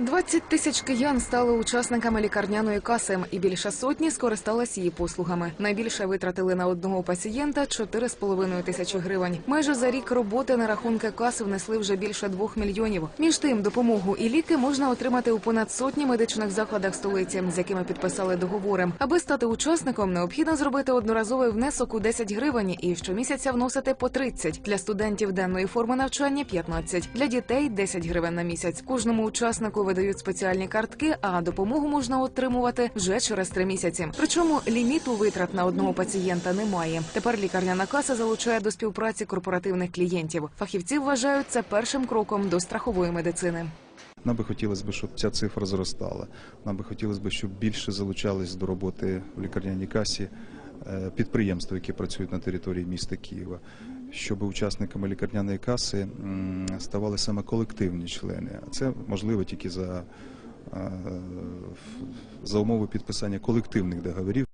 20 тисяч киян стали учасниками лікарняної каси, і більше сотні скористалась її послугами. Найбільше витратили на одного пацієнта 4,5 тисячі гривень. Майже за рік роботи на рахунки каси внесли вже більше двох мільйонів. Між тим, допомогу і ліки можна отримати у понад сотні медичних закладах столиці, з якими підписали договори. Аби стати учасником, необхідно зробити одноразовий внесок у 10 гривень і щомісяця вносити по 30. Для студентів денної форми навчання 15. Для дітей 10 гривень на місяць. Кожному учаснику видають спеціальні картки, а допомогу можна отримувати вже через три місяці. Причому ліміту витрат на одного пацієнта немає. Тепер лікарняна каса залучає до співпраці корпоративних клієнтів. Фахівці вважають це першим кроком до страхової медицини. Нам би хотілося б, щоб ця цифра зростала. Нам би хотілося б, щоб більше залучались до роботи в лікарняній касі підприємства, які працюють на території міста Києва, щоб учасниками лікарняної каси ставали саме колективні члени. А це можливо тільки за, е, за умови підписання колективних договорів.